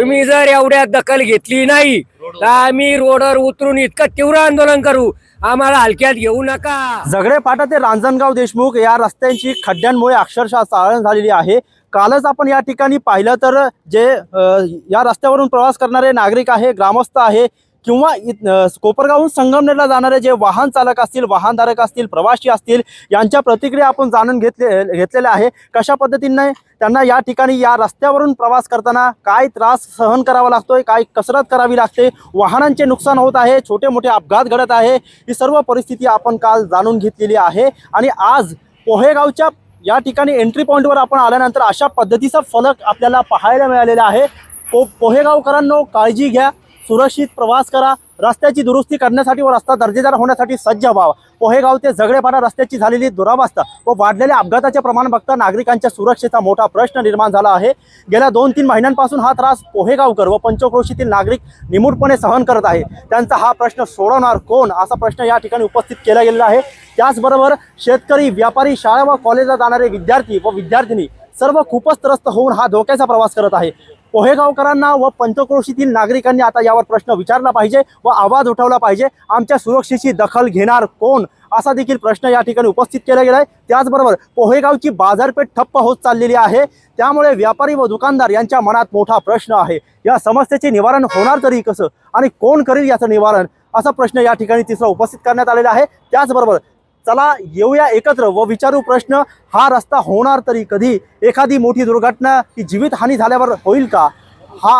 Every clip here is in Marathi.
तुम्ही जर एवढ्या दखल घेतली नाही तर आम्ही रोडवर उतरून इतकं तीव्र आंदोलन करू. आम्हाला हलक्यात घेऊ नका. झगडे फाटा ते रांजणगाव देशमुख या रस्त्यांची खड्ड्यांमुळे अक्षरशः चाळण झालेली आहे. कालच आपण या ठिकाणी पाहिलं तर जे या रस्त्यावरून प्रवास करणारे नागरिक आहे ग्रामस्थ आहे किंवा कोपरगावहून संगमनेरला जाणारे जे वाहन चालक असतील वाहनधारक असतील प्रवासी असतील यांच्या प्रतिक्रिया आपण जाणून घेतले घेतलेल्या आहे. कशा पद्धतीने त्यांना या ठिकाणी या रस्त्यावरून प्रवास करताना काय त्रास सहन करावा लागतोय काय कसरत करावी लागते वाहनांचे नुकसान होत आहे छोटे मोठे अपघात घडत आहे ही सर्व परिस्थिती आपण काल जाणून घेतलेली आहे. आणि आज पोहेगावच्या या ठिकाणी एंट्री पॉईंटवर आपण आल्यानंतर अशा पद्धतीचा फलक आपल्याला पाहायला मिळालेला आहे. पो पोहेगावकरांनो काळजी घ्या. सुरक्षित प्रवास करा. रस्त्याची दुरुस्ती करण्यासाठी व रस्ता दर्जेदार होण्यासाठी सज्ज व्हावा. पोहेगाव ते झगडेपाडा रस्त्याची झालेली दुरावस्था व वाढलेल्या अपघाताचे प्रमाण बघता नागरिकांच्या सुरक्षेचा मोठा प्रश्न निर्माण झाला आहे. गेल्या दोन तीन महिन्यांपासून हा त्रास पोहेगावकर व पंचक्रोशीतील नागरिक निमूटपणे सहन करत आहे. त्यांचा हा प्रश्न सोडवणार कोण? असा प्रश्न या ठिकाणी उपस्थित केला गेलेला आहे. त्याचबरोबर शेतकरी व्यापारी शाळा व कॉलेजला जाणारे विद्यार्थी व विद्यार्थिनी सर्व खूपच त्रस्त होऊन हा धोक्याचा प्रवास करत आहे. पोहेगावकरांना व पंचक्रोशीतील नागरिकांनी आता यावर प्रश्न विचारला पाहिजे व आवाज उठवला पाहिजे. आमच्या सुरक्षेची दखल घेणार कोण? असा देखील प्रश्न या ठिकाणी उपस्थित केला गेला आहे त्याचबरोबर पोहेगावची बाजारपेठ ठप्प होत चाललेली आहे. त्यामुळे व्यापारी व दुकानदार यांच्या मनात मोठा प्रश्न आहे. या समस्येचे निवारण होणार तरी कसं? आणि कोण करेल याचं निवारण? असा प्रश्न या ठिकाणी तिसरा उपस्थित करण्यात आलेला आहे. त्याचबरोबर चला येऊया एकत्र व विचारू प्रश्न हा रस्ता होणार तरी कधी? एखादी मोठी दुर्घटना की जीवितहानी झाल्यावर होईल का? हा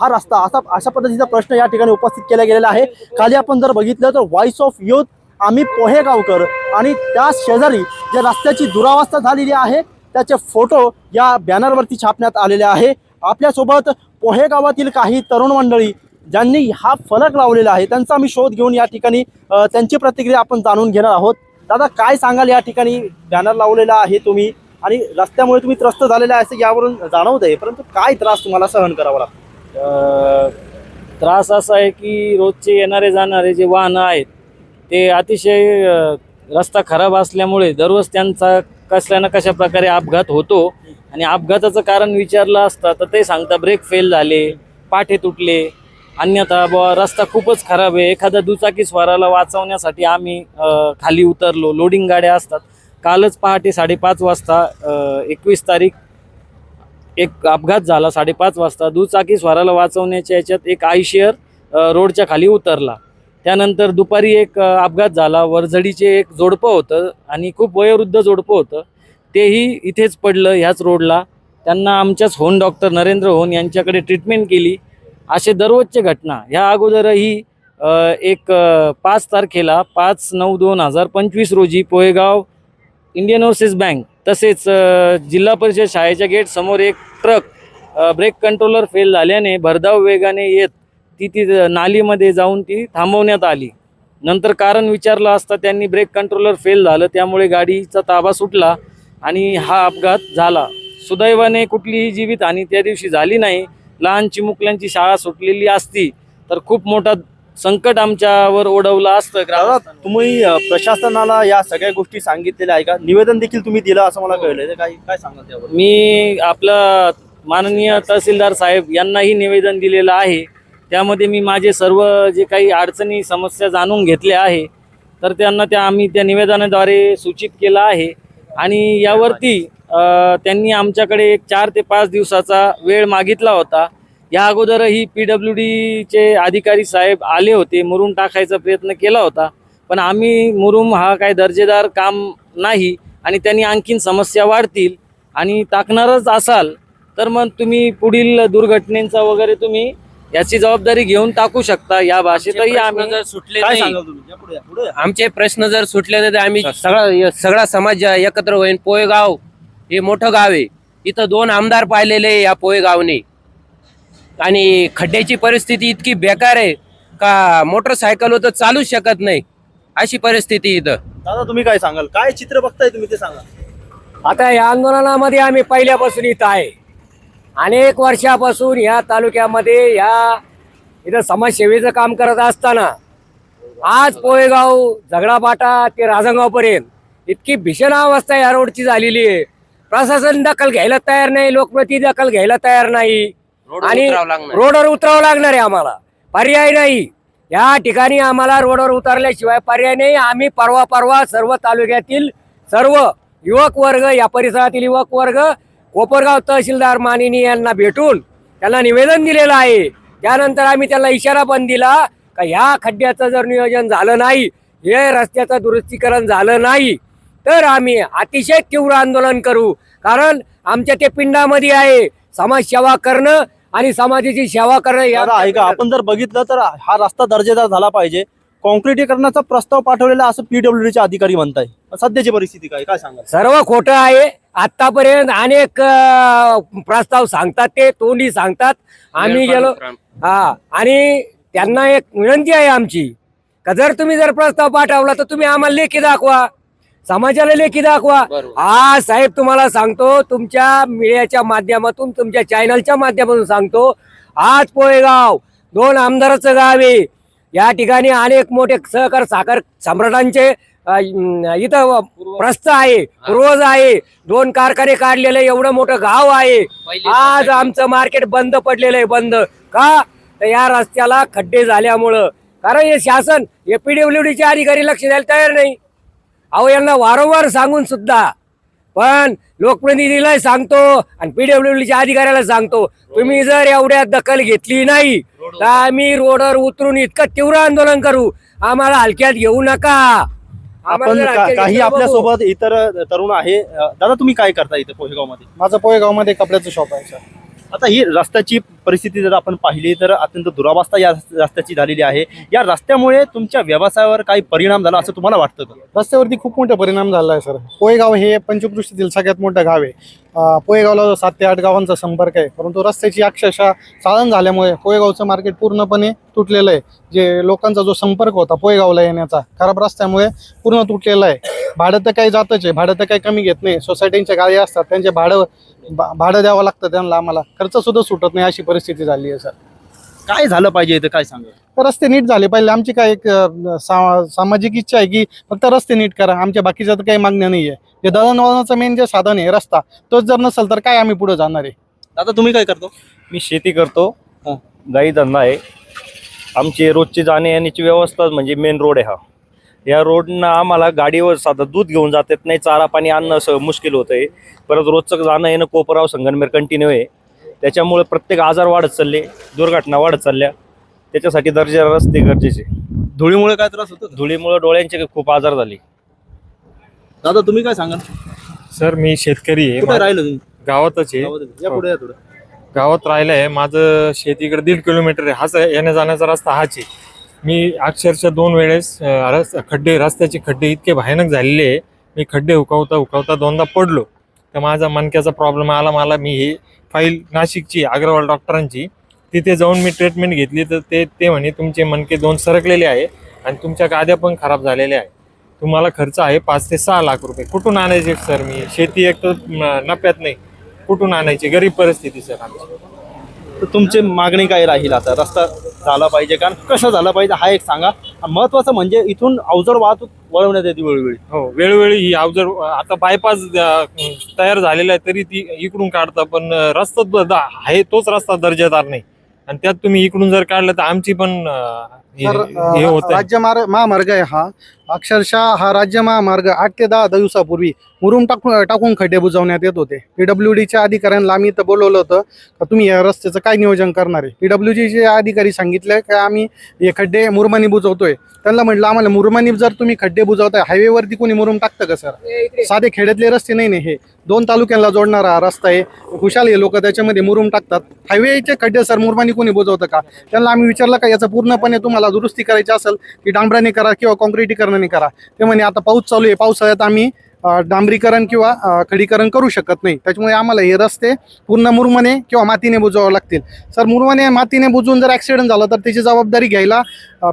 हा रस्ता असा अशा पद्धतीचा प्रश्न या ठिकाणी उपस्थित केला गेलेला आहे. खाली आपण जर बघितलं तर व्हॉइस ऑफ युथ आम्ही पोहेगावकर आणि त्या शेजारी ज्या रस्त्याची दुरावस्था झालेली आहे त्याचे फोटो या बॅनरवरती छापण्यात आलेले आहे. आपल्यासोबत पोहेगावातील काही तरुण मंडळी ज्यांनी हा फलक लावलेला आहे त्यांचा आम्ही शोध घेऊन या ठिकाणी त्यांची प्रतिक्रिया आपण जाणून घेणार आहोत. दादा काय सांगाल या ठिकाणी? बॅनर लावलेला आहे तुम्ही आणि रस्त्यामुळे तुम्ही त्रस्त झालेला आहे असं यावरून जाणवत आहे परंतु काय त्रास तुम्हाला सहन करावा लागतो? त्रास असा आहे की रोजचे येणारे जाणारे जे वाहनं आहेत ते अतिशय रस्ता खराब असल्यामुळे दररोज त्यांचा कसल्या ना कशा प्रकारे अपघात होतो आणि अपघाताचं कारण विचारलं असतं तर ते सांगता ब्रेक फेल झाले पाठे तुटले. अन्यथा बुवा रस्ता खूपच खराब आहे. एखाद्या दुचाकी स्वाराला वाचवण्यासाठी आम्ही खाली उतरलो. लोडिंग गाड्या असतात. कालच पहाटे साडेपाच वाजता एकवीस तारीख एक अपघात झाला साडेपाच वाजता. दुचाकी स्वाराला वाचवण्याच्या याच्यात एक आयशेअर रोडच्या खाली उतरला. त्यानंतर दुपारी एक अपघात झाला. वरझडीचे एक जोडपं होतं आणि खूप वयोवृद्ध जोडपं होतं. तेही इथेच पडलं ह्याच रोडला त्यांना आमच्याच होन डॉक्टर नरेंद्र होन यांच्याकडे ट्रीटमेंट केली. असे दररोजचे घटना. ह्या अगोदरही एक पाच तारखेला पाच नऊ दोन हजार पंचवीस रोजी पोहेगाव इंडियन ओव्हरसीज बँक तसेच जिल्हा परिषद शाळेच्या गेटसमोर एक ट्रक ब्रेक कंट्रोलर फेल झाल्याने भरधाव वेगाने येत ती ती नालीमध्ये जाऊन ती थांबवण्यात आली. नंतर कारण विचारलं असता त्यांनी ब्रेक कंट्रोलर फेल झालं त्यामुळे गाडीचा ताबा सुटला आणि हा अपघात झाला. सुदैवाने कुठलीही जीवितहानी त्या दिवशी झाली नाही. लहान चिमुकल्यांची शाळा सुटलेली असती तर खूप मोठा संकट आमच्यावर ओढवलं असतं दादा. तुम्ही अ, प्रशासनाला या सगळ्या गोष्टी सांगितलेल्या आहे का? निवेदन देखील तुम्ही दिलं असं मला कळलं काय काय सांगाल त्यावर मी आपला माननीय तहसीलदार साहेब यांनाही निवेदन दिलेलं आहे. त्यामध्ये मी माझे सर्व जे काही अडचणी समस्या जाणून घेतल्या आहे तर त्यांना त्या आम्ही त्या निवेदनाद्वारे सूचित केलं आहे. आणि यावरती त्यांनी आमच्याकडे एक चार ते पाच दिवसाचा वेळ मागितला होता. या अगोदरही पी डब्ल्यू डीचे अधिकारी साहेब आले होते मुरुम टाकायचा प्रयत्न केला होता. पण आम्ही मुरुम हा काय दर्जेदार काम नाही आणि त्यांनी आणखीन समस्या वाढतील आणि टाकणारच असाल तर मग तुम्ही पुढील दुर्घटनेचा वगैरे तुम्ही याची जबाबदारी घेऊन टाकू शकता. या भाषेतही आम्ही जर सुटले काय नाही. सांगाल तुम्ही? या पुढे या, पुढे या. आमचे प्रश्न जर सुटले नाही तर आम्ही सगळा सगळा समाज एकत्र होईल पोयगाव हे मोठं गाव आहे. इथं दोन आमदार पाहिलेले या पोयगावने आणि खड्ड्याची परिस्थिती इतकी बेकार आहे का मोटरसायकल होतं चालूच शकत नाही. अशी परिस्थिती इथं. दादा तुम्ही काय सांगाल? काय चित्र बघताय तुम्ही ते सांगा. आता या आंदोलनामध्ये आम्ही पहिल्यापासून इथं आहे. अनेक वर्षापासून या तालुक्यामध्ये या इथं समाजसेवेचं काम करत असताना आज पोहेगाव झगडापाटा ते राजंगावपर्यंत इतकी भीषण अवस्था या रोडची झालेली आहे. प्रशासन दखल घ्यायला तयार नाही लोकप्रती दखल घ्यायला तयार नाही. आणि. रोडवर उतरावं लागणार आहे आम्हाला. पर्याय नाही. या ठिकाणी आम्हाला रोडवर उतरल्याशिवाय पर्याय नाही. आम्ही परवा परवा सर्व तालुक्यातील सर्व युवक वर्ग या परिसरातील युवक वर्ग कोपरगाव तहसीलदार मानिनी यांना भेटून त्यांना निवेदन दिलेलं आहे. त्यानंतर आम्ही त्यांना इशारा पण दिला का ह्या खड्ड्याचं जर नियोजन झालं नाही हे रस्त्याचं दुरुस्तीकरण झालं नाही तर आम्ही अतिशय तीव्र आंदोलन करू. कारण आमच्या ते पिंडामध्ये आहे. समाजसेवा करणं आणि समाजाची सेवा करणं ऐका आपण जर बघितलं तर हा रस्ता दर्जेदार झाला पाहिजे. कॉन्क्रिटीकरणाचा प्रस्ताव पाठवलेला असं पीडब्ल्यूडीचे अधिकारी म्हणताय. सध्याची परिस्थिती काय? काय सांगाल? सर्व खोटं आहे. आतापर्यंत अनेक प्रस्ताव सांगतात ते तोंडी सांगतात. आम्ही गेलो हा आणि त्यांना एक विनंती आहे आमची. का जर तुम्ही जर प्रस्ताव पाठवला तर तुम्ही आम्हाला लेखी दाखवा. समाजाला लेखी दाखवा. हा साहेब तुम्हाला सांगतो तुमच्या मीडियाच्या माध्यमातून तुमच्या चॅनलच्या माध्यमातून सांगतो. आज पोळेगाव दोन आमदाराचं गाव आहे. या ठिकाणी अनेक मोठे सहकार साखर सम्राटांचे इथं प्रस्थ आहे पूर्वज आहे. दोन कारखाने काढलेलं एवढं मोठं गाव आहे. आज आमचं मार्केट बंद पडलेलं आहे बंद. का? तर या रस्त्याला खड्डे झाल्यामुळं. कारण हे शासन हे पीडब्ल्यूडीचे अधिकारी लक्ष द्यायला तयार नाही. अहो यांना वारंवार सांगून सुद्धा. पण लोकप्रतिनिधीला सांगतो आणि पीडब्ल्यूडीच्या अधिकाऱ्याला सांगतो तुम्ही जर एवढ्या दखल घेतली नाही तर आम्ही रोडवर उतरून इतकं तीव्र आंदोलन करू. आम्हाला हलक्यात घेऊ नका. आपण काही आपल्या. सोबत इतर तरुण आहे. दादा तुम्ही काय करता इथे पोहेगावमध्ये माझं पोहेगावमध्ये कपड्याचं शॉप आहे सर आता ही रस्त्याची परिस्थिती जर आपण पाहिली तर अत्यंत दुरावस्था या रस्त्याची झालेली आहे. या रस्त्यामुळे तुमच्या व्यवसायावर काही परिणाम झाला असं तुम्हाला वाटतं का? रस्त्यावरती खूप मोठा परिणाम झाला आहे सर. पोहेगाव हे पंचकृष्टीतील सगळ्यात मोठं गाव आहे. पोयगावला सात ते आठ गावांचा संपर्क आहे. परंतु रस्त्याची अक्षरशः साधन झाल्यामुळे पोहेगावचं मार्केट पूर्णपणे तुटलेलं आहे. जे लोकांचा जो संपर्क होता पोहेगावला येण्याचा खराब रस्त्यामुळे पूर्ण तुटलेला आहे. भाडं तर काही जातच आहे. भाडं तर काही कमी घेत नाही. सोसायटींच्या गाड्या असतात. त्यांचे भाडं भा- भाडं द्यावं लागतं त्यांना आम्हाला. खर्च सुद्धा सुटत नाही अशी परिस्थिती झाली आहे सर. काय झालं पाहिजे इथं? काय सांगा तर रस्ते नीट झाले पाहिजे. आमची काय एक अ, सा- सामाजिक इच्छा आहे की फक्त रस्ते नीट करा. आमच्या बाकीच्या तर काही मागण्या नाही आहे. जे दळणवळणाचं मेन जे साधन आहे रस्ता तोच जर नसेल तर काय आम्ही पुढे जाणार आहे? दादा तुम्ही काय करतो? मी शेती करतो. हा. गाई धंदा आहे. आमची रोजची जाणे येण्याची व्यवस्था म्हणजे मेन रोड आहे हा. या रोडनं आम्हाला गाडीवर साधं दूध घेऊन जात येत नाही चारा पाणी आणणं असं मुश्किल होतं आहे परत रोजचं जाणं येणं कोपराव संगनमेर कंटिन्यू आहे. त्याच्यामुळे प्रत्येक आजार वाढत चालले दुर्घटना वाढत चालल्या. त्याच्यासाठी दर्जा रस्ते गरजेचे. धुळीमुळे काय त्रास होतो? धुळीमुळे डोळ्यांचे खूप आजार झाले. दादा तुम्ही काय सांगाल? सर मी शेतकरी आहे. राहिलं तुम्ही? गावातच आहे. या पुढे या थोडं. गावात राहिलं आहे माझं शेतीकडे दीड किलोमीटर आहे. हाच येण्या जाण्याचा रस्ता हाच आहे. मी अक्षरशः दोन वेळेस रस खड्डे रस्त्याचे खड्डे इतके भयानक झालेले आहे. मी खड्डे उकावता उकावता दोनदा पडलो. तर माझा मणक्याचा प्रॉब्लेम आला मला. मी ही फाईल नाशिकची अग्रवाल डॉक्टरांची तिथे जाऊन मी ट्रीटमेंट घेतली. तर ते ते म्हणे तुमचे मणके दोन सरकलेले आहे आणि तुमच्या गाद्या पण खराब झालेल्या आहे. तुम्हाला खर्च आहे पाच ते सहा लाख रुपये. कुठून आणायचे सर मी शेती एक तर न- नफ्यात नाही. कुठून आणायची? गरीब परिस्थिती सर आमची. तर तुमची मागणी काय राहील आता? रस्ता झाला पाहिजे कारण कसं झाला पाहिजे हा एक सांगा. महत्वाचं म्हणजे इथून अवजड वाहतूक वळवण्यात येते वेळोवेळी. हो वेळोवेळी ही अवजड आता बायपास तयार झालेला आहे तरी ती इकडून काढता पण रस्ता आहे तोच रस्ता दर्जेदार नाही. आणि त्यात तुम्ही इकडून जर काढलं तर आमची पण हे राज्य मार्ग महामार्ग आहे हा. अक्षरशः हा राज्य महामार्ग आठ ते दहा दिवसापूर्वी मुरुम टाकून टाकून खड्डे बुजवण्यात येत होते. पीडब्ल्यू डीच्या अधिकाऱ्यांना आम्ही इथं बोलवलं होतं का तुम्ही या रस्त्याचं काय नियोजन करणार आहे? पीडब्ल्यू चे अधिकारी सांगितले की आम्ही हे खड्डे मुरमानी बुजवतोय. त्यांना म्हटलं आम्हाला मुरमानी जर तुम्ही खड्डे बुजवताय हायवेवरती कोणी मुरुम टाकतं का सर? साधे खेड्यातले रस्ते नाही नाही हे. दोन तालुक्यांना जोडणारा हा रस्ता आहे. खुशाल हे लोक त्याच्यामध्ये मुरुम टाकतात. हायवेचे खड्डे सर मुरमानी कोणी बुजवतं का? त्यांना आम्ही विचारलं का याचं पूर्णपणे तुम्हाला दुरुस्ती करायची असेल की डांबराने करा किंवा कॉन्क्रिटीकरणाने करा. ते म्हणे आता पाऊस चालू आहे. पावसाळ्यात आम्ही डांबरीकरण किंवा खडीकरण करू शकत नाही. त्याच्यामुळे आम्हाला हे रस्ते पूर्ण मुरमाने किंवा मातीने बुजवावं लागतील. सर मुरमाने मातीने बुजवून जर ॲक्सिडेंट झाला तर त्याची जबाबदारी घ्यायला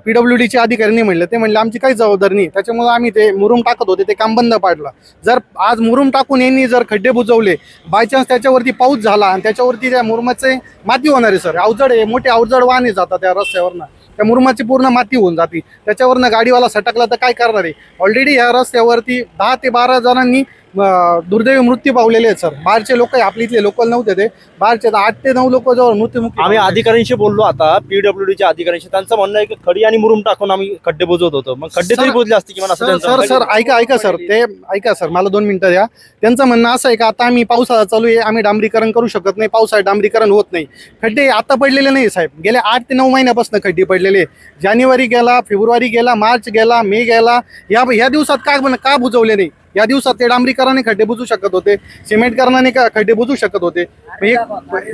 पी डब्ल्यू डीचे अधिकाऱ्यांनी म्हणलं. ते म्हणले आमची काही जबाबदारी नाही. त्याच्यामुळे आम्ही ते मुरुम टाकत होते. ते काम बंद पाडलं. जर आज मुरुम टाकून यांनी जर खड्डे बुजवले बाय चान्स त्याच्यावरती पाऊस झाला आणि त्याच्यावरती त्या मुरुमाचे माती होणार आहे सर. अवजड आहे. मोठे अवजड वाहने जातात त्या रस्त्यावरनं. त्या मुरुमाची पूर्ण माती होऊन जाते. त्याच्यावरनं गाडीवाला सटकला तर काय करणार आहे? ऑलरेडी ह्या रस्त्यावरती दहा ते बारा जणांनी दुर्दैवी मृत्यू पावलेले आहेत सर. बाहेरचे लोक आपल्या इथले लोकल नव्हते ते. बाहेरचे आठ ते नऊ लोक जवळ मृत्यूमुखी आम्ही. अधिकाऱ्यांशी बोललो आता पीडब्ल्यू च्या अधिकाऱ्यांशी. त्यांचं म्हणणं आहे की खडी आणि मुरुम टाकून आम्ही खड्डे बुजवत होतो. मग खड्डे तरी बुजले असते किंवा असं सर सर सर ऐका ऐका सर. ते ऐका सर. मला दोन मिनिटं द्या. त्यांचं म्हणणं असं आहे का आता आम्ही पावसाळा चालू आहे आम्ही डांबरीकरण करू शकत नाही. पावसाळ्यात डांबरीकरण होत नाही. खड्डे आता पडलेले नाही साहेब. गेल्या आठ ते नऊ महिन्यापासून खड्डे पडलेले जानेवारी गेला फेब्रुवारी गेला मार्च गेला मे गेला. या दिवसात का बन- का बुजवले नाही? या दिवसात ते डांबरीकरणाने खड्डे बुजू शकत होते सिमेंटकरणाने का खड्डे बुजू शकत होते. हे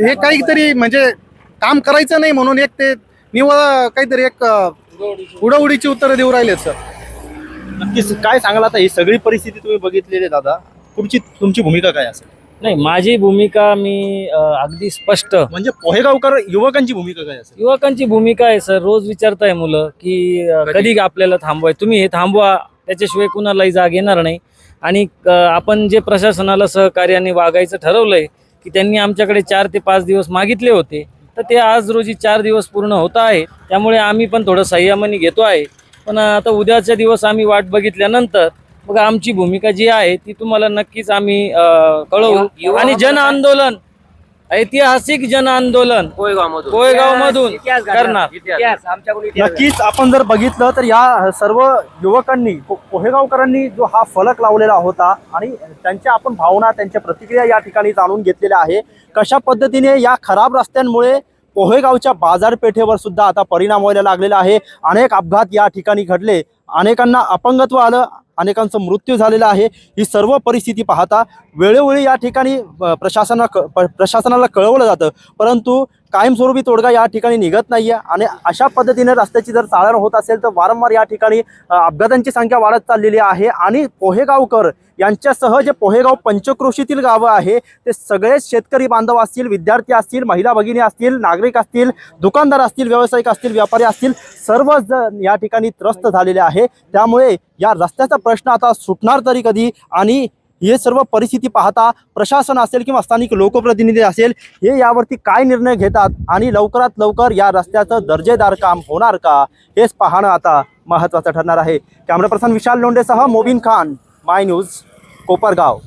हे काहीतरी म्हणजे काम करायचं नाही म्हणून एक ते निवळ काहीतरी एक उडवडीची उत्तरं देऊ राहिलेत सर. नक्कीच. काय सांगाल आता? ही सगळी परिस्थिती तुम्ही बघितलेली आहे दादा. पुढची तुमची भूमिका काय असेल? नाही माझी भूमिका मी अ, अगदी स्पष्ट. म्हणजे पोहेगावकर युवकांची भूमिका काय असेल? युवकांची भूमिका आहे सर. रोज विचारताय मुलं की अ, कधी आपल्याला थांबवाय तुम्ही हे थांबवा. त्याच्याशिवाय कुणालाही जाग येणार नाही. आणि आपण जे प्रशासनाला सहकार्याने वागायचं ठरवलंय की त्यांनी आमच्याकडे चार ते पाच दिवस मागितले होते तर ते आज रोजी चार दिवस पूर्ण होत आहे. त्यामुळे आम्ही पण थोडं संयमाने घेतो आहे. पण आता उद्याच्या दिवस आम्ही वाट बघितल्यानंतर मग आमची भूमिका जी आहे ती तुम्हाला नक्कीच आम्ही कळवू. आणि जन आंदोलन ऐतिहासिक जन आंदोलन कोयगाव मधून नक्कीच आपण जर बघितलं तर या सर्व युवकांनी पोहेगावकरांनी जो हा फलक लावलेला होता आणि त्यांच्या आपण भावना त्यांच्या प्रतिक्रिया या ठिकाणी जाणून घेतलेल्या आहे. कशा पद्धतीने या खराब रस्त्यांमुळे पोहेगावच्या बाजारपेठेवर सुद्धा आता परिणाम व्हायला लागलेला आहे? अनेक अपघात या ठिकाणी घडले. अनेकांना अपंगत्व आलं. अनेकांचा मृत्यू झालेला आहे. ही सर्व परिस्थिती पाहता वेळोवेळी या ठिकाणी प्रशासना क- प्रशासनाला कळवलं जातं. परंतु कायमस्वरूपी तोडगा या ठिकाणी निघत नाही आहे आणि अशा पद्धतीने रस्त्याची जर चाळण होत असेल तर वारंवार या ठिकाणी अपघातांची संख्या वाढत चाललेली आहे. आणि पोहेगावकर यांच्यासह जे पोहेगाव पंचक्रोशीतील गावं आहे ते सगळेच शेतकरी बांधव असतील विद्यार्थी असतील महिला भगिनी असतील नागरिक असतील दुकानदार असतील व्यावसायिक असतील व्यापारी असतील सर्वच जण या ठिकाणी त्रस्त झालेले आहे. त्यामुळे या रस्त्याचा प्रश्न आता सुटणार तरी कधी आणि हे सर्व परिस्थिती पाहता प्रशासन असेल किंवा स्थानिक लोकप्रतिनिधी असेल हे यावरती काय निर्णय घेतात आणि लवकरात लवकर या रस्त्याचं दर्जेदार काम होणार का हेच पाहणं आता महत्त्वाचं ठरणार आहे. कॅमेरा पर्सन विशाल लोंडेसह मोबिन खान माय न्यूज कोपरगाव.